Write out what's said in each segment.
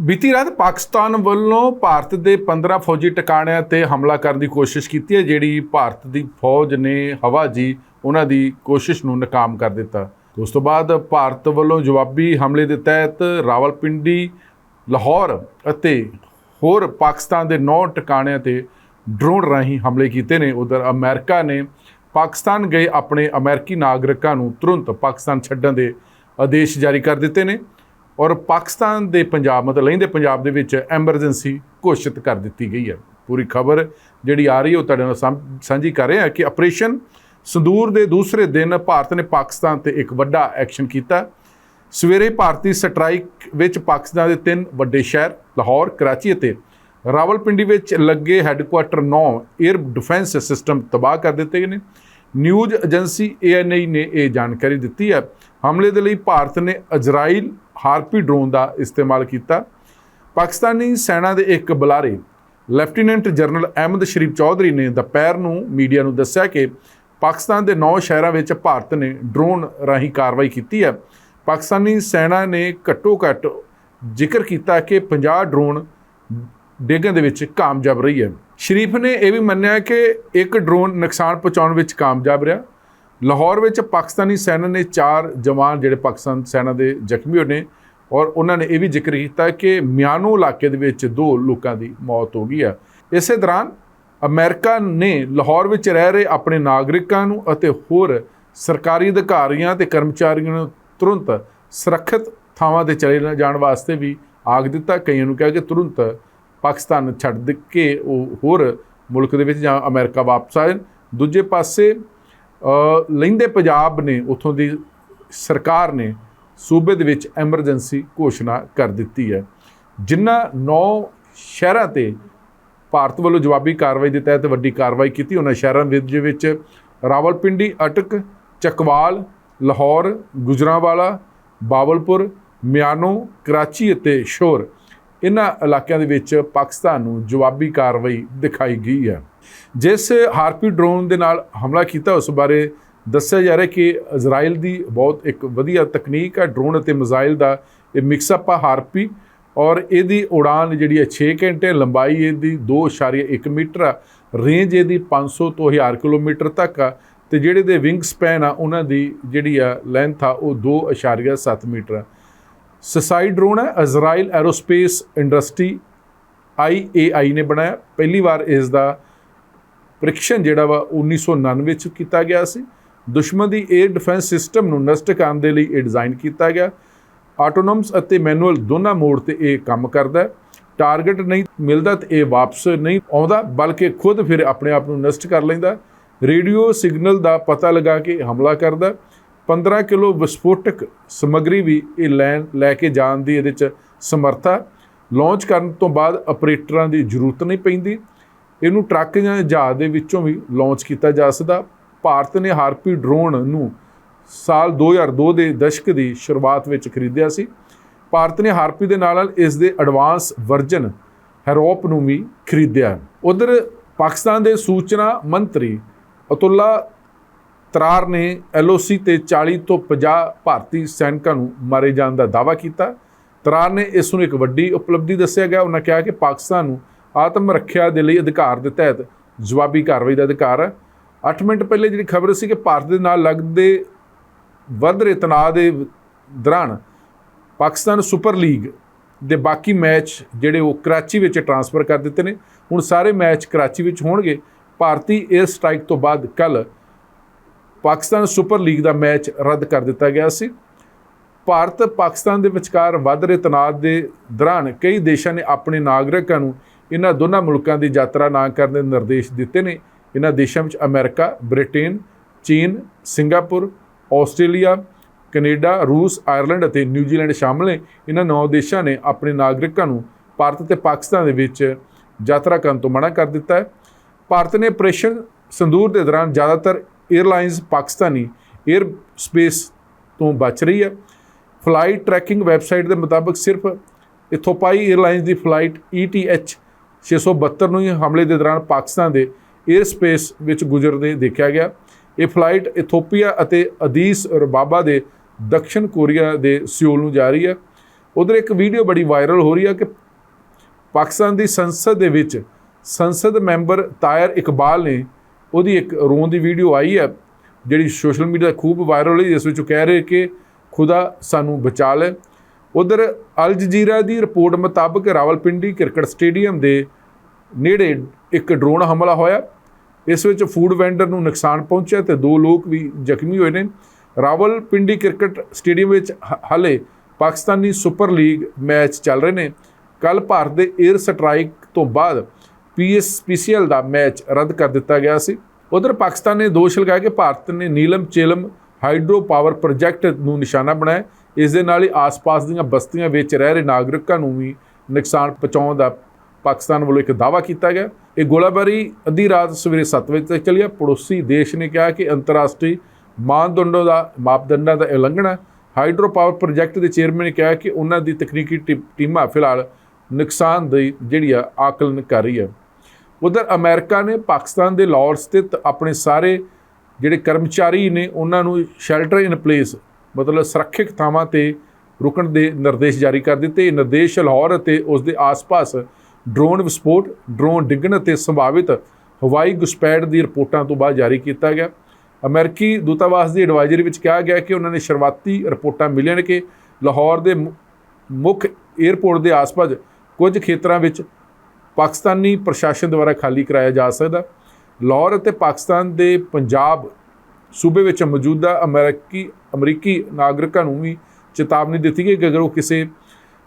ਬੀਤੀ ਰਾਤ ਪਾਕਿਸਤਾਨ ਵੱਲੋਂ ਭਾਰਤ ਦੇ 15 ਫੌਜੀ ਟਿਕਾਣਿਆਂ ਤੇ ਹਮਲਾ ਕਰਨ ਦੀ ਕੋਸ਼ਿਸ਼ ਕੀਤੀ ਹੈ, ਜਿਹੜੀ ਭਾਰਤ ਦੀ ਫੌਜ ਨੇ ਹਵਾ ਜੀ ਉਹਨਾਂ ਦੀ ਕੋਸ਼ਿਸ਼ ਨੂੰ ਨਾਕਾਮ ਕਰ ਦਿੱਤਾ। ਉਸ ਤੋਂ ਬਾਅਦ ਭਾਰਤ ਵੱਲੋਂ ਜਵਾਬੀ ਹਮਲੇ ਦੇ ਤਹਿਤ ਰਾਵਲਪਿੰਡੀ, ਲਾਹੌਰ ਅਤੇ ਹੋਰ ਪਾਕਿਸਤਾਨ ਦੇ 9 ਟਿਕਾਣਿਆਂ ਤੇ ਡਰੋਨ ਰਾਹੀਂ ਹਮਲੇ ਕੀਤੇ ਨੇ। ਉਧਰ ਅਮਰੀਕਾ ਨੇ ਪਾਕਿਸਤਾਨ ਗਏ ਆਪਣੇ ਅਮਰੀਕੀ ਨਾਗਰਿਕਾਂ ਨੂੰ ਤੁਰੰਤ ਪਾਕਿਸਤਾਨ ਛੱਡਣ ਦੇ ਆਦੇਸ਼ ਜਾਰੀ ਕਰ ਦਿੱਤੇ ਨੇ। ਔਰ ਪਾਕਿਸਤਾਨ ਦੇ ਪੰਜਾਬ, ਮਤਲਬ ਲੈਂਦੇ ਪੰਜਾਬ ਦੇ ਵਿੱਚ ਐਮਰਜੈਂਸੀ ਘੋਸ਼ਿਤ ਕਰ ਦਿੱਤੀ ਗਈ ਹੈ। ਪੂਰੀ ਖਬਰ ਜਿਹੜੀ ਆ ਰਹੀ ਹੈ ਉਹ ਤੁਹਾਡੇ ਨਾਲ ਸਾਂਭ- ਸਾਂਝੀ ਕਰ ਰਹੇ ਹਾਂ ਕਿ ਆਪਰੇਸ਼ਨ ਸੰਦੂਰ ਦੇ ਦੂਸਰੇ ਦਿਨ ਭਾਰਤ ਨੇ ਪਾਕਿਸਤਾਨ ਤੇ ਇੱਕ ਵੱਡਾ ਐਕਸ਼ਨ ਕੀਤਾ। ਸਵੇਰੇ ਭਾਰਤੀ ਸਟ੍ਰਾਈਕ ਵਿੱਚ ਪਾਕਿਸਤਾਨ ਦੇ ਤਿੰਨ ਵੱਡੇ ਸ਼ਹਿਰ, ਲਾਹੌਰ, ਕਰਾਚੀ ਅਤੇ ਰਾਵਲਪਿੰਡੀ ਵਿੱਚ ਲੱਗੇ ਹੈੱਡਕੁਆਟਰ 9 에ਅਰ ਡਿਫੈਂਸ ਸਿਸਟਮ ਤਬਾਹ ਕਰ ਦਿੱਤੇ ਗਏ ਨੇ। ਨਿਊਜ਼ ਏਜੰਸੀ ਏਐਨਆਈ ਨੇ ਇਹ ਜਾਣਕਾਰੀ ਦਿੱਤੀ ਹੈ। ਹਮਲੇ ਦੇ ਲਈ ਭਾਰਤ ਨੇ ਇਜ਼ਰਾਈਲ ਹਾਰਪੀ ਡਰੋਨ ਦਾ ਇਸਤੇਮਾਲ ਕੀਤਾ। ਪਾਕਿਸਤਾਨੀ ਸੈਨਾ ਦੇ ਇੱਕ ਬੁਲਾਰੇ, ਲੈਫਟੀਨੈਂਟ ਜਨਰਲ ਅਹਿਮਦ ਸ਼ਰੀਫ ਚੌਧਰੀ ਨੇ ਦੁਪਹਿਰ ਨੂੰ ਮੀਡੀਆ ਨੂੰ ਦੱਸਿਆ ਕਿ ਪਾਕਿਸਤਾਨ ਦੇ 9 ਸ਼ਹਿਰਾਂ ਵਿੱਚ ਭਾਰਤ ਨੇ ਡਰੋਨ ਰਾਹੀਂ ਕਾਰਵਾਈ ਕੀਤੀ ਹੈ। ਪਾਕਿਸਤਾਨੀ ਸੈਨਾ ਨੇ ਘੱਟੋ-ਘੱਟ ਜ਼ਿਕਰ ਕੀਤਾ ਕਿ 50 ਡਰੋਨ ਡੇਗਣ ਦੇ ਵਿੱਚ ਕਾਮਯਾਬ ਰਹੀ ਹੈ। ਸ਼ਰੀਫ ਨੇ ਇਹ ਵੀ ਮੰਨਿਆ ਕਿ ਇੱਕ ਡਰੋਨ ਨੁਕਸਾਨ ਪਹੁੰਚਾਉਣ ਵਿੱਚ ਕਾਮਯਾਬ ਰਿਹਾ। ਲਾਹੌਰ ਵਿੱਚ ਪਾਕਿਸਤਾਨੀ ਸੈਨਾ ਨੇ ਚਾਰ ਜਵਾਨ ਜਿਹੜੇ ਪਾਕਿਸਤਾਨ ਸੈਨਾ ਦੇ ਜ਼ਖਮੀ ਹੋਏ ਨੇ ਔਰ ਉਹਨਾਂ ਨੇ ਇਹ ਵੀ ਜ਼ਿਕਰ ਕੀਤਾ ਕਿ ਮਿਆਨੋ ਇਲਾਕੇ ਦੇ ਵਿੱਚ ਦੋ ਲੋਕਾਂ ਦੀ ਮੌਤ ਹੋ ਗਈ ਆ। ਇਸੇ ਦੌਰਾਨ ਅਮਰੀਕਾ ਨੇ ਲਾਹੌਰ ਵਿੱਚ ਰਹਿ ਰਹੇ ਆਪਣੇ ਨਾਗਰਿਕਾਂ ਨੂੰ ਅਤੇ ਹੋਰ ਸਰਕਾਰੀ ਅਧਿਕਾਰੀਆਂ ਤੇ ਕਰਮਚਾਰੀਆਂ ਨੂੰ ਤੁਰੰਤ ਸੁਰੱਖਿਅਤ ਥਾਵਾਂ ਤੇ ਚਲੇ ਜਾਣ ਵਾਸਤੇ ਵੀ ਆਖ ਦਿੱਤਾ। ਕਈਆਂ ਨੂੰ ਕਿਹਾ ਕਿ ਤੁਰੰਤ ਪਾਕਿਸਤਾਨ ਛੱਡ ਦੇ ਕੇ ਉਹ ਹੋਰ ਮੁਲਕ ਦੇ ਵਿੱਚ ਜਾਂ ਅਮਰੀਕਾ ਵਾਪਸ ਆਏ। ਦੂਜੇ ਪਾਸੇ ਅ, ਲਹਿੰਦੇ ਪੰਜਾਬ ਨੇ ਉਥੋਂ ਦੀ ਸਰਕਾਰ ਨੇ ਸੂਬੇ ਦੇ ਵਿੱਚ ਐਮਰਜੈਂਸੀ ਘੋਸ਼ਣਾ ਕਰ ਦਿੱਤੀ ਹੈ। ਜਿਨ੍ਹਾਂ 9 ਸ਼ਹਿਰਾਂ ਤੇ ਭਾਰਤ ਵੱਲੋਂ ਜਵਾਬੀ ਕਾਰਵਾਈ ਦੇ ਤਹਿਤ ਵੱਡੀ ਕਾਰਵਾਈ ਕੀਤੀ ਉਹਨਾਂ ਸ਼ਹਿਰਾਂ ਦੇ ਵਿੱਚ ਰਾਵਲਪਿੰਡੀ ਅਟਕ ਚਕਵਾਲ ਲਾਹੌਰ ਗੁਜਰਾਂਵਾਲਾ ਬਾਵਲਪੁਰ ਮਿਆਨੋ ਕਰਾਚੀ ਅਤੇ ਸ਼ੋਰ। ਇਹਨਾਂ ਇਲਾਕਿਆਂ ਦੇ ਵਿੱਚ ਪਾਕਿਸਤਾਨ ਨੂੰ ਜਵਾਬੀ ਕਾਰਵਾਈ ਦਿਖਾਈ ਗਈ ਹੈ। ਜਿਸ ਹਾਰਪੀ ਡਰੋਨ ਦੇ ਨਾਲ ਹਮਲਾ ਕੀਤਾ, ਉਸ ਬਾਰੇ ਦੱਸਿਆ ਜਾ ਰਿਹਾ ਕਿ ਇਜ਼ਰਾਈਲ ਦੀ ਬਹੁਤ ਇੱਕ ਵਧੀਆ ਤਕਨੀਕ ਹੈ, ਡਰੋਨ ਅਤੇ ਮਿਜ਼ਾਈਲ ਦਾ ਇਹ ਮਿਕਸ ਅਪ ਆ ਹਾਰਪੀ ਔਰ ਇਹਦੀ ਉਡਾਨ ਜਿਹੜੀ ਹੈ 6 ਘੰਟੇ, ਲੰਬਾਈ ਇਹਦੀ 2.1 ਮੀਟਰ ਆ, ਰੇਂਜ ਇਹਦੀ 500 ਤੋਂ 1000 ਕਿਲੋਮੀਟਰ ਤੱਕ ਆ ਤੇ ਜਿਹੜੇ ਦੇ ਵਿੰਗ ਸਪੈਨ ਆ, ਉਹਨਾਂ ਦੀ ਜਿਹੜੀ ਆ ਲੈਂਥ ਆ, ਉਹ 2.7 ਮੀਟਰ ਆ। ਸਸਾਈ ਡਰੋਨ ਹੈ, ਇਜ਼ਰਾਈਲ ਐਰੋਸਪੇਸ ਇੰਡਸਟਰੀ ਆਈਏਆਈ ਨੇ ਬਣਾਇਆ। ਪਹਿਲੀ ਵਾਰ ਇਸ ਦਾ ਪ੍ਰੀਖਣ ਜਿਹੜਾ ਵਾ 1999 ਵਿੱਚ ਕੀਤਾ ਗਿਆ ਸੀ। ਦੁਸ਼ਮਣ ਦੀ 에ਅਰ ਡਿਫੈਂਸ ਸਿਸਟਮ ਨੂੰ ਨਸ਼ਟ ਕਰਨ ਦੇ ਲਈ ਇਹ ਡਿਜ਼ਾਈਨ ਕੀਤਾ ਗਿਆ। ਆਟੋਨੋਮਸ ਅਤੇ ਮੈਨੂਅਲ ਦੋਨਾਂ ਮੋਡ ਤੇ ਇਹ ਕੰਮ ਕਰਦਾ ਹੈ। ਟਾਰਗੇਟ ਨਹੀਂ ਮਿਲਦਾ ਤੇ ਇਹ ਵਾਪਸ ਨਹੀਂ ਆਉਂਦਾ, ਬਲਕਿ ਖੁਦ ਫਿਰ ਆਪਣੇ ਆਪ ਨੂੰ ਨਸ਼ਟ ਕਰ ਲੈਂਦਾ ਰੇਡੀਓ ਸਿਗਨਲ ਦਾ ਪਤਾ ਲਗਾ ਕੇ ਹਮਲਾ ਕਰਦਾ 15 ਕਿਲੋ ਵਿਸਫੋਟਕ ਸਮੱਗਰੀ ਵੀ ਇਹ ਲੈਣ, ਲੈ ਕੇ ਜਾਣ ਦੀ ਇਹਦੇ ਚ ਸਮਰੱਥਾ ਲਾਂਚ ਕਰਨ ਤੋਂ ਬਾਅਦ ਆਪਰੇਟਰਾਂ ਦੀ ਜ਼ਰੂਰਤ ਨਹੀਂ ਪੈਂਦੀ। ਇਹਨੂੰ ਟਰੱਕ ਜਾਂ ਜਹਾਜ਼ ਦੇ ਵਿੱਚੋਂ ਵੀ ਲਾਂਚ ਕੀਤਾ ਜਾ ਸਕਦਾ। ਭਾਰਤ ਨੇ ਹਾਰਪੀ ਡਰੋਨ ਨੂੰ ਸਾਲ 2002 ਦੇ ਦਸ਼ਕ ਦੀ ਸ਼ੁਰੂਆਤ ਵਿੱਚ ਖਰੀਦਿਆ ਸੀ। ਭਾਰਤ ਨੇ ਹਾਰਪੀ ਦੇ ਨਾਲ ਨਾਲ ਇਸ ਦੇ ਐਡਵਾਂਸ ਵਰਜਨ ਹੈਰੋਪ ਨੂੰ ਵੀ ਖਰੀਦਿਆ ਉਧਰ ਪਾਕਿਸਤਾਨ ਦੇ ਸੂਚਨਾ ਮੰਤਰੀ ਅਤੁੱਲਾ ਤਰਾਰ ਨੇ ਐਲਓਸੀ ਤੇ 40 ਤੋਂ 50 ਭਾਰਤੀ ਸੈਨਿਕਾਂ ਨੂੰ ਮਾਰੇ ਜਾਣ ਦਾ ਦਾਅਵਾ ਕੀਤਾ। ਤਰਾਰ ਨੇ ਇਸ ਨੂੰ ਇੱਕ ਵੱਡੀ ਉਪਲਬਧੀ ਦੱਸਿਆ ਗਿਆ। ਉਹਨਾਂ ਕਿਹਾ ਕਿ ਪਾਕਿਸਤਾਨ ਨੂੰ ਆਤਮ ਰੱਖਿਆ ਦੇ ਲਈ ਅਧਿਕਾਰ ਦੇ ਤਹਿਤ ਜਵਾਬੀ ਕਾਰਵਾਈ ਦਾ ਅਧਿਕਾਰ ਹੈ। 8 ਮਿੰਟ ਪਹਿਲੇ ਜਿਹੜੀ ਖਬਰ ਸੀ ਕਿ ਭਾਰਤ ਦੇ ਨਾਲ ਲੱਗਦੇ ਵੱਧ ਰਹੇ ਤਣਾਅ ਦੇ ਦੌਰਾਨ ਪਾਕਿਸਤਾਨ ਸੁਪਰ ਲੀਗ ਦੇ ਬਾਕੀ ਮੈਚ ਜਿਹੜੇ ਉਹ ਕਰਾਚੀ ਵਿੱਚ ਟਰਾਂਸਫਰ ਕਰ ਦਿੱਤੇ ਨੇ। ਹੁਣ ਸਾਰੇ ਮੈਚ ਕਰਾਚੀ ਵਿੱਚ ਹੋਣਗੇ। ਭਾਰਤੀ 에ਅਰ ਸਟ੍ਰਾਈਕ ਤੋਂ ਬਾਅਦ ਕੱਲ ਪਾਕਿਸਤਾਨ ਸੁਪਰ ਲੀਗ ਦਾ ਮੈਚ ਰੱਦ ਕਰ ਦਿੱਤਾ ਗਿਆ ਸੀ। ਭਾਰਤ ਪਾਕਿਸਤਾਨ ਦੇ ਵਿਚਕਾਰ ਵੱਧ ਰਹੇ ਤਣਾਅ ਦੇ ਦੌਰਾਨ ਕਈ ਦੇਸ਼ਾਂ ਨੇ ਆਪਣੇ ਨਾਗਰਿਕਾਂ ਨੂੰ ਇਹਨਾਂ ਦੋਨਾਂ ਮੁਲਕਾਂ ਦੀ ਯਾਤਰਾ ਨਾ ਕਰਨ ਦੇ ਨਿਰਦੇਸ਼ ਦਿੱਤੇ ਨੇ। ਇਹਨਾਂ ਦੇਸ਼ਾਂ ਵਿੱਚ ਅਮਰੀਕਾ, ਬ੍ਰਿਟੇਨ, ਚੀਨ, ਸਿੰਗਾਪੁਰ, ਆਸਟ੍ਰੇਲੀਆ, ਕੈਨੇਡਾ, ਰੂਸ, ਆਇਰਲੈਂਡ ਅਤੇ ਨਿਊਜ਼ੀਲੈਂਡ ਸ਼ਾਮਲ ਨੇ। ਇਹਨਾਂ ਨੌ ਦੇਸ਼ਾਂ ਨੇ ਆਪਣੇ ਨਾਗਰਿਕਾਂ ਨੂੰ ਭਾਰਤ ਤੇ ਪਾਕਿਸਤਾਨ ਦੇ ਵਿੱਚ ਯਾਤਰਾ ਕਰਨ ਤੋਂ ਮਨਾ ਕਰ ਦਿੱਤਾ ਹੈ। ਭਾਰਤ ਨੇ ਆਪਰੇਸ਼ਨ ਸੰਦੂਰ ਦੇ ਦੌਰਾਨ ਜ਼ਿਆਦਾਤਰ 에ਅਰਲਾਈਨਸ ਪਾਕਿਸਤਾਨੀ 에ਅਰ ਸਪੇਸ ਤੋਂ ਬਚ ਰਹੀ ਹੈ। ਫਲਾਈਟ ਟਰੈਕਿੰਗ ਵੈਬਸਾਈਟ ਦੇ ਮੁਤਾਬਕ ਸਿਰਫ ਇਥੋਪਾਈ 에ਅਰਲਾਈਨਸ ਦੀ ਫਲਾਈਟ ETH 672 ਨੂੰ ਹੀ ਹਮਲੇ ਦੇ ਦੌਰਾਨ ਪਾਕਿਸਤਾਨ ਦੇ 에ਅਰ ਸਪੇਸ ਵਿੱਚ ਗੁਜ਼ਰਦੇ ਦੇਖਿਆ ਗਿਆ। ਇਹ ਫਲਾਈਟ ਇਥੋਪੀਆ ਅਤੇ ਅਦੀਸ ਰਬਾਬਾ ਦੇ ਦੱਖਣ ਕੋਰੀਆ ਦੇ ਸਿਓਲ ਨੂੰ ਜਾ ਰਹੀ ਹੈ। ਉਧਰ ਇੱਕ ਵੀਡੀਓ ਬੜੀ ਵਾਇਰਲ ਹੋ ਰਹੀ ਹੈ ਕਿ ਪਾਕਿਸਤਾਨ ਦੀ ਸੰਸਦ ਦੇ ਵਿੱਚ ਸੰਸਦ ਮੈਂਬਰ ਤਾਇਰ ਇਕਬਾਲ ਨੇ ਉਹਦੀ ਇੱਕ ਰੋਣ ਦੀ ਵੀਡੀਓ ਆਈ ਹੈ, ਜਿਹੜੀ ਸੋਸ਼ਲ ਮੀਡੀਆ ਖੂਬ ਵਾਇਰਲ ਹੋਈ, ਜਿਸ ਵਿੱਚ ਉਹ ਕਹਿ ਰਹੇ ਕਿ ਖੁਦਾ ਸਾਨੂੰ ਬਚਾ ਲੈ। ਉਧਰ ਅਲ ਜਜ਼ੀਰਾ ਦੀ ਰਿਪੋਰਟ ਮੁਤਾਬਕ ਰਾਵਲਪਿੰਡੀ ਕ੍ਰਿਕਟ ਸਟੇਡੀਅਮ ਦੇ ਨੇੜੇ ਇੱਕ ਡਰੋਨ ਹਮਲਾ ਹੋਇਆ। ਇਸ ਵਿੱਚ ਫੂਡ ਵੈਂਡਰ ਨੂੰ ਨੁਕਸਾਨ ਪਹੁੰਚਿਆ ਤੇ ਦੋ ਲੋਕ ਵੀ ਜ਼ਖਮੀ ਹੋਏ ਨੇ। ਰਾਵਲਪਿੰਡੀ ਕ੍ਰਿਕਟ ਸਟੇਡੀਅਮ ਵਿੱਚ ਹ- ਹਾਲੇ ਪਾਕਿਸਤਾਨੀ ਸੁਪਰ ਲੀਗ ਮੈਚ ਚੱਲ ਰਹੇ ਨੇ। ਕੱਲ ਭਾਰਤ ਦੇ 에ਅਰ ਸਟ੍ਰਾਈਕ ਤੋਂ ਬਾਅਦ ਪੀਐਸ ਪੀਸੀਐਲ ਦਾ ਮੈਚ ਰੱਦ ਕਰ ਦਿੱਤਾ ਗਿਆ ਸੀ। ਉਧਰ ਪਾਕਿਸਤਾਨ ਨੇ ਦੋਸ਼ ਲਗਾਇਆ ਕਿ ਭਾਰਤ ਨੇ Neelum Jhelum hydro power project ਨੂੰ ਨਿਸ਼ਾਨਾ ਬਣਾਇਆ। ਇਸ ਦੇ ਨਾਲ ਹੀ ਆਸ-ਪਾਸ ਦੀਆਂ ਬਸਤੀਆਂ ਵਿੱਚ ਰਹਿ ਰਹੇ ਨਾਗਰਿਕਾਂ ਨੂੰ ਵੀ ਨੁਕਸਾਨ ਪਹੁੰਚਾਉਣ ਦਾ ਪਾਕਿਸਤਾਨ ਵੱਲੋਂ ਇੱਕ ਦਾਅਵਾ ਕੀਤਾ ਗਿਆ। ਇਹ ਗੋਲਾਬਾਰੀ ਅੱਧੀ ਰਾਤ ਸਵੇਰੇ 7 ਵਜੇ ਤੱਕ ਚੱਲੀ ਹੈ ਪੜੋਸੀ ਦੇਸ਼ ਨੇ ਕਿਹਾ ਕਿ ਅੰਤਰਰਾਸ਼ਟਰੀ ਮਾਨਦੰਡਾਂ ਦਾ ਮਾਪਦੰਡਾਂ ਦਾ ਉਲੰਘਣਾ ਹੈ। ਹਾਈਡਰੋ ਪਾਵਰ ਪ੍ਰੋਜੈਕਟ ਦੇ ਚੇਅਰਮੈਨ ਨੇ ਕਿਹਾ ਕਿ ਉਹਨਾਂ ਦੀ ਤਕਨੀਕੀ ਟੀ- ਟੀਮਾਂ ਫਿਲਹਾਲ ਨੁਕਸਾਨ ਦੀ ਜਿਹੜੀ ਆ ਆਕਲਨ ਕਰ ਰਹੀ ਹੈ। ਉਧਰ ਅਮਰੀਕਾ ਨੇ ਪਾਕਿਸਤਾਨ ਦੇ ਲਾਹੌਰ ਸਥਿਤ ਆਪਣੇ ਸਾਰੇ ਜਿਹੜੇ ਕਰਮਚਾਰੀ ਨੇ, ਉਹਨਾਂ ਨੂੰ ਸ਼ੈਲਟਰ ਇਨ ਪਲੇਸ ਮਤਲਬ ਸੁਰੱਖਿਅਤ ਥਾਵਾਂ ਤੇ ਰੁਕਣ ਦੇ ਨਿਰਦੇਸ਼ ਜਾਰੀ ਕਰ ਦਿੱਤੇ। ਇਹ ਨਿਰਦੇਸ਼ ਲਾਹੌਰ ਅਤੇ ਉਸ ਦੇ ਆਸ-ਪਾਸ ਡਰੋਨ ਵਿਸਫੋਟ, ਡਰੋਨ ਡਿੱਗਣ ਅਤੇ ਸੰਭਾਵਿਤ ਹਵਾਈ ਘੁਸਪੈਠ ਦੀ ਰਿਪੋਰਟਾਂ ਤੋਂ ਬਾਅਦ ਜਾਰੀ ਕੀਤਾ ਗਿਆ। ਅਮਰੀਕੀ ਦੂਤਾਵਾਸ ਦੀ ਐਡਵਾਈਜ਼ਰੀ ਵਿੱਚ ਕਿਹਾ ਗਿਆ ਕਿ ਉਹਨਾਂ ਨੇ ਸ਼ੁਰੂਆਤੀ ਰਿਪੋਰਟਾਂ ਮਿਲਣ ਕਿ ਲਾਹੌਰ ਦੇ ਮੁੱਖ 에ਅਰਪੋਰਟ ਦੇ ਆਸ-ਪਾਸ ਕੁਝ ਖੇਤਰਾਂ ਵਿੱਚ ਪਾਕਿਸਤਾਨੀ ਪ੍ਰਸ਼ਾਸਨ ਦੁਆਰਾ ਖਾਲੀ ਕਰਾਇਆ ਜਾ ਸਕਦਾ। ਲਾਹੌਰ ਅਤੇ ਪਾਕਿਸਤਾਨ ਦੇ ਪੰਜਾਬ ਸੂਬੇ ਵਿੱਚ ਮੌਜੂਦਾ ਅਮਰੀਕੀ ਅਮਰੀਕੀ ਨਾਗਰਿਕਾਂ ਨੂੰ ਵੀ ਚੇਤਾਵਨੀ ਦਿੱਤੀ ਗਈ ਕਿ ਅਗਰ ਉਹ ਕਿਸੇ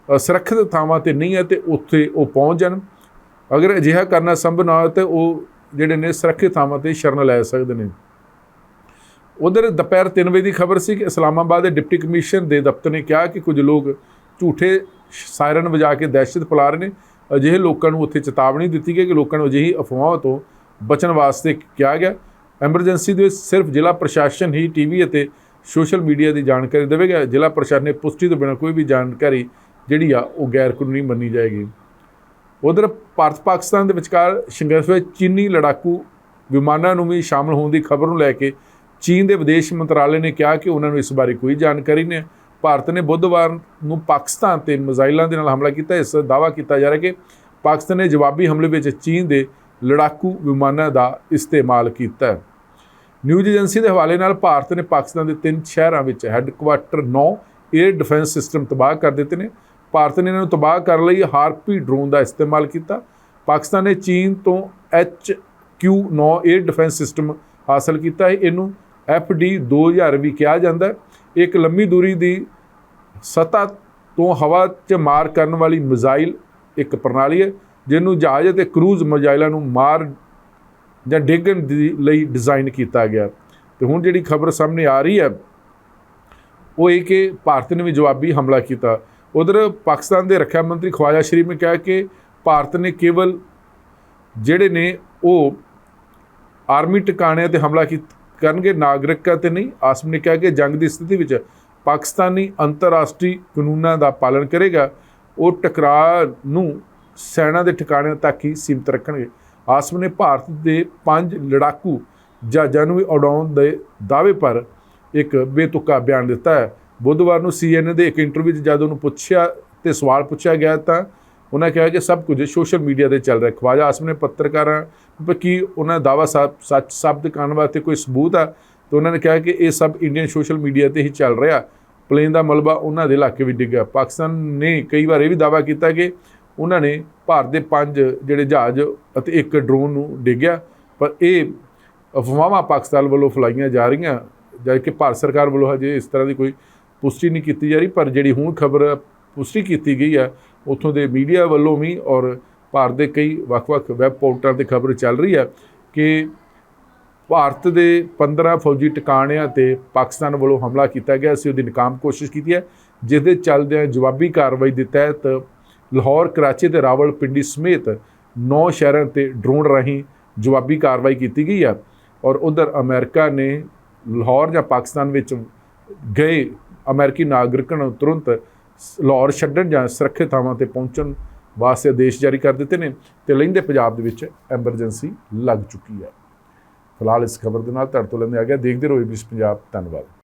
ਸੁਰੱਖਿਅਤ ਥਾਵਾਂ ਤੇ ਨਹੀਂ ਹੈ ਤੇ ਉੱਥੇ ਉਹ ਪਹੁੰਚ ਜਾਣ। ਅਗਰ ਅਜਿਹਾ ਕਰਨਾ ਸੰਭਵ ਨਾ ਹੋਵੇ ਤੇ ਉਹ ਜਿਹੜੇ ਨੇ ਸੁਰੱਖਿਅਤ ਥਾਵਾਂ ਤੇ ਸ਼ਰਨ ਲੈ ਸਕਦੇ ਨੇ। ਉਧਰ ਦੁਪਹਿਰ 3 ਵਜੇ ਦੀ ਖਬਰ ਸੀ ਕਿ ਇਸਲਾਮਾਬਾਦ ਦੇ ਡਿਪਟੀ ਕਮਿਸ਼ਨਰ ਦੇ ਦਫ਼ਤਰ ਨੇ ਕਿਹਾ ਕਿ ਕੁਝ ਲੋਕ ਝੂਠੇ ਸਾਇਰਨ ਵਜਾ ਕੇ ਦਹਿਸ਼ਤ ਫੈਲਾ ਰਹੇ ਨੇ। ਅਜਿਹੇ ਲੋਕਾਂ ਨੂੰ ਉੱਥੇ ਚੇਤਾਵਨੀ ਦਿੱਤੀ ਗਈ ਕਿ ਲੋਕਾਂ ਨੂੰ ਅਜਿਹੀ ਅਫਵਾਹਾਂ ਤੋਂ ਬਚਣ ਵਾਸਤੇ ਕਿਹਾ ਗਿਆ। ਐਮਰਜੈਂਸੀ ਦੇ ਵਿੱਚ ਸਿਰਫ ਜ਼ਿਲ੍ਹਾ ਪ੍ਰਸ਼ਾਸਨ ਹੀ ਟੀਵੀ ਅਤੇ ਸੋਸ਼ਲ ਮੀਡੀਆ ਦੀ ਜਾਣਕਾਰੀ ਦੇਵੇਗਾ। ਜ਼ਿਲ੍ਹਾ ਪ੍ਰਸ਼ਾਸਨ ਨੇ ਪੁਸ਼ਟੀ ਤੋਂ ਬਿਨਾਂ ਕੋਈ ਵੀ ਜਾਣਕਾਰੀ ਜਿਹੜੀ ਆ, ਉਹ ਗੈਰ ਕਾਨੂੰਨੀ ਮੰਨੀ ਜਾਏਗੀ। ਉਧਰ ਭਾਰਤ ਪਾਕਿਸਤਾਨ ਦੇ ਵਿਚਕਾਰ ਸੰਘਰਸ਼ ਵਿੱਚ ਚੀਨੀ ਲੜਾਕੂ ਵਿਮਾਨਾਂ ਨੂੰ ਵੀ ਸ਼ਾਮਲ ਹੋਣ ਦੀ ਖਬਰ ਨੂੰ ਲੈ ਕੇ ਚੀਨ ਦੇ ਵਿਦੇਸ਼ ਮੰਤਰਾਲੇ ਨੇ ਕਿਹਾ ਕਿ ਉਹਨਾਂ ਨੂੰ ਇਸ ਬਾਰੇ ਕੋਈ ਜਾਣਕਾਰੀ ਨਹੀਂ ਹੈ। ਭਾਰਤ ਨੇ ਬੁੱਧਵਾਰ ਨੂੰ ਪਾਕਿਸਤਾਨ ਤੇ ਮਿਜ਼ਾਈਲਾਂ ਦੇ ਨਾਲ ਹਮਲਾ ਕੀਤਾ। ਇਸ ਦਾ ਦਾਅਵਾ ਕੀਤਾ ਜਾ ਰਿਹਾ ਕਿ ਪਾਕਿਸਤਾਨ ਨੇ ਜਵਾਬੀ ਹਮਲੇ ਵਿੱਚ ਚੀਨ ਦੇ ਲੜਾਕੂ ਵਿਮਾਨਾਂ ਦਾ ਇਸਤੇਮਾਲ ਕੀਤਾ। ਨਿਊਜ਼ ਏਜੰਸੀ ਦੇ ਹਵਾਲੇ ਨਾਲ ਭਾਰਤ ਨੇ ਪਾਕਿਸਤਾਨ ਦੇ ਤਿੰਨ ਸ਼ਹਿਰਾਂ ਵਿੱਚ ਹੈੱਡਕੁਆਟਰ 9 에ਅਰ ਡਿਫੈਂਸ ਸਿਸਟਮ ਤਬਾਹ ਕਰ ਦਿੱਤੇ ਨੇ। ਭਾਰਤ ਨੇ ਇਹਨਾਂ ਨੂੰ ਤਬਾਹ ਕਰਨ ਲਈ, ਹਾਰਪੀ ਡਰੋਨ ਦਾ ਇਸਤੇਮਾਲ ਕੀਤਾ। ਪਾਕਿਸਤਾਨ ਨੇ ਚੀਨ ਤੋਂ HQ9 에ਅਰ ਡਿਫੈਂਸ ਸਿਸਟਮ ਹਾਸਲ ਕੀਤਾ। ਹੈ ਇਹਨੂੰ FD 2000 ਵੀ ਕਿਹਾ ਜਾਂਦਾ ਹੈ। ਇੱਕ ਲੰਮੀ ਦੂਰੀ ਦੀ ਸਤ੍ਹਾ ਤੋਂ ਹਵਾ 'ਚ ਮਾਰ ਕਰਨ ਵਾਲੀ ਮਿਜ਼ਾਈਲ ਇੱਕ ਪ੍ਰਣਾਲੀ ਹੈ। ਜਿਹਨੂੰ ਜਹਾਜ਼ ਅਤੇ ਕਰੂਜ਼ ਮਿਜ਼ਾਈਲਾਂ ਨੂੰ ਮਾਰ ਜਾਂ ਡੇਗਣ ਦੀ ਲਈ ਡਿਜ਼ਾਈਨ ਕੀਤਾ ਗਿਆ। ਤੇ ਹੁਣ ਜਿਹੜੀ ਖਬਰ ਸਾਹਮਣੇ ਆ ਰਹੀ ਹੈ, ਉਹ ਇਹ ਕਿ ਭਾਰਤ ਨੇ ਵੀ ਜਵਾਬੀ ਹਮਲਾ ਕੀਤਾ। ਉਧਰ ਪਾਕਿਸਤਾਨ ਦੇ ਰੱਖਿਆ ਮੰਤਰੀ ਖਵਾਜਾ ਸ਼ਰੀਫ ਨੇ ਕਿਹਾ ਕਿ ਭਾਰਤ ਨੇ ਕੇਵਲ ਜਿਹੜੇ ਨੇ ਉਹ ਆਰਮੀ ਟਿਕਾਣਿਆਂ ਤੇ ਹਮਲਾ ਕੀ, ਕਰਨਗੇ, ਨਾਗਰਿਕਾਂ ਤੇ ਨਹੀਂ। ਆਸਮ ਨੇ ਕਿਹਾ ਕਿ ਜੰਗ ਦੀ ਸਥਿਤੀ ਵਿੱਚ ਪਾਕਿਸਤਾਨੀ ਅੰਤਰਰਾਸ਼ਟਰੀ ਕਾਨੂੰਨਾਂ ਦਾ ਪਾਲਣ ਕਰੇਗਾ। ਉਹ ਟਕਰਾਅ ਨੂੰ ਸੈਨਾ ਦੇ ਠਿਕਾਣਿਆਂ ਤੱਕ ਹੀ ਸੀਮਿਤ ਰੱਖਣਗੇ। ਆਸਮ ਨੇ ਭਾਰਤ ਦੇ ਪੰਜ ਲੜਾਕੂ ਜਹਾਜ਼ਾਂ ਨੂੰ ਵੀ ਉਡਾਉਣ ਦੇ ਦਾਅਵੇ ਪਰ ਇੱਕ ਬੇਤੁਕਾ ਬਿਆਨ ਦਿੱਤਾ ਹੈ। ਬੁੱਧਵਾਰ ਨੂੰ ਸੀਐਨਏ ਦੇ ਇੱਕ ਇੰਟਰਵਿਊ 'ਚ ਜਦ ਉਹਨੂੰ ਪੁੱਛਿਆ ਤੇ ਸਵਾਲ ਪੁੱਛਿਆ ਗਿਆ ਤਾਂ ਉਹਨਾਂ ਕਿਹਾ ਕਿ ਸਭ ਕੁਝ ਸੋਸ਼ਲ ਮੀਡੀਆ ਤੇ ਚੱਲ ਰਿਹਾ ਖਵਾਜਾ ਆਸਮ ਨੇ ਪੱਤਰਕਾਰਾਂ ਨੂੰ ਕੀ ਉਹਨਾਂ ਦਾ ਦਾਵਾ ਸੱਚ ਸੱਚ ਸਾਬਤ ਕਰਨ ਵਾਸਤੇ ਕੋਈ ਸਬੂਤ ਆ? ਤਾਂ ਉਹਨਾਂ ਨੇ ਕਿਹਾ ਕਿ ਇਹ ਸਭ ਇੰਡੀਅਨ ਸੋਸ਼ਲ ਮੀਡੀਆ ਤੇ ਹੀ ਚੱਲ ਰਿਹਾ। ਪਲੇਨ ਦਾ ਮਲਬਾ ਉਹਨਾਂ ਦੇ ਇਲਾਕੇ ਵਿੱਚ ਡਿੱਗਾ ਪਾਕਿਸਤਾਨ ਨੇ ਕਈ ਵਾਰ ਇਹ ਵੀ ਦਾਵਾ ਕੀਤਾ ਕਿ ਉਹਨਾਂ ਨੇ ਭਾਰਤ ਦੇ ਪੰਜ ਜਿਹੜੇ ਜਹਾਜ਼ ਅਤੇ ਇੱਕ ਡਰੋਨ ਨੂੰ ਡਿੱਗਿਆ। ਪਰ ਇਹ ਅਫਵਾਹਾਂ ਪਾਕਿਸਤਾਨ ਵੱਲੋਂ ਫਲਾਈਆਂ ਜਾ ਰਹੀਆਂ ਜਦ ਕਿ ਭਾਰਤ ਸਰਕਾਰ ਵੱਲੋਂ ਹਜੇ ਇਸ ਤਰ੍ਹਾਂ ਦੀ ਕੋਈ ਪੁਸ਼ਟੀ ਨਹੀਂ ਕੀਤੀ ਜਾ ਰਹੀ। ਪਰ ਜਿਹੜੀ ਹੁਣ ਖਬਰ ਪੁਸ਼ਟੀ ਕੀਤੀ ਗਈ ਹੈ, ਉੱਥੋਂ ਦੇ ਮੀਡੀਆ ਵੱਲੋਂ ਵੀ ਔਰ ਭਾਰਤ ਦੇ ਕਈ ਵੱਖ-ਵੱਖ ਵੈਬ ਪੋਰਟਲਾਂ ਤੇ ਖਬਰ ਚੱਲ ਰਹੀ ਹੈ ਕਿ ਭਾਰਤ ਦੇ 15 ਫੌਜੀ ਟਿਕਾਣਿਆਂ ਤੇ ਪਾਕਿਸਤਾਨ ਵੱਲੋਂ ਹਮਲਾ ਕੀਤਾ ਗਿਆ। ਸੀ ਉਹਦੀ ਨਕਾਮ ਕੋਸ਼ਿਸ਼ ਕੀਤੀ ਹੈ। ਜਿਸ ਦੇ ਚੱਲਦਿਆਂ ਜਵਾਬੀ ਕਾਰਵਾਈ ਦੇ ਤਹਿਤ ਲਾਹੌਰ, ਕਰਾਚੀ ਤੇ ਰਾਵਲਪਿੰਡੀ ਸਮੇਤ 9 ਸ਼ਹਿਰਾਂ ਤੇ ਡਰੋਨ ਰਾਹੀਂ ਜਵਾਬੀ ਕਾਰਵਾਈ ਕੀਤੀ ਗਈ ਹੈ ਔਰ ਉਧਰ ਅਮਰੀਕਾ ਨੇ ਲਾਹੌਰ ਜਾਂ ਪਾਕਿਸਤਾਨ ਵਿੱਚ ਗਏ ਅਮਰੀਕੀ ਨਾਗਰਿਕਾਂ ਨੂੰ ਤੁਰੰਤ ਲਾਹੌਰ ਛੱਡਣ ਜਾਂ ਸੁਰੱਖਿਅਤ ਥਾਵਾਂ ਤੇ ਪਹੁੰਚਣ ਵਾਸਤੇ ਆਦੇਸ਼ ਜਾਰੀ ਕਰ ਦਿੱਤੇ ਨੇ ਤੇ ਲੈਂਦੇ ਪੰਜਾਬ ਦੇ ਵਿੱਚ ਐਮਰਜੈਂਸੀ ਲੱਗ ਚੁੱਕੀ ਹੈ। ਫਿਲਹਾਲ ਇਸ ਖਬਰ ਦੇ ਨਾਲ ਤੁਹਾਡੇ ਤੋਂ ਲੈਂਦੇ ਆ ਗਿਆ। ਦੇਖਦੇ ਰਹੋ ਏਬੀਸ ਪੰਜਾਬ। ਧੰਨਵਾਦ।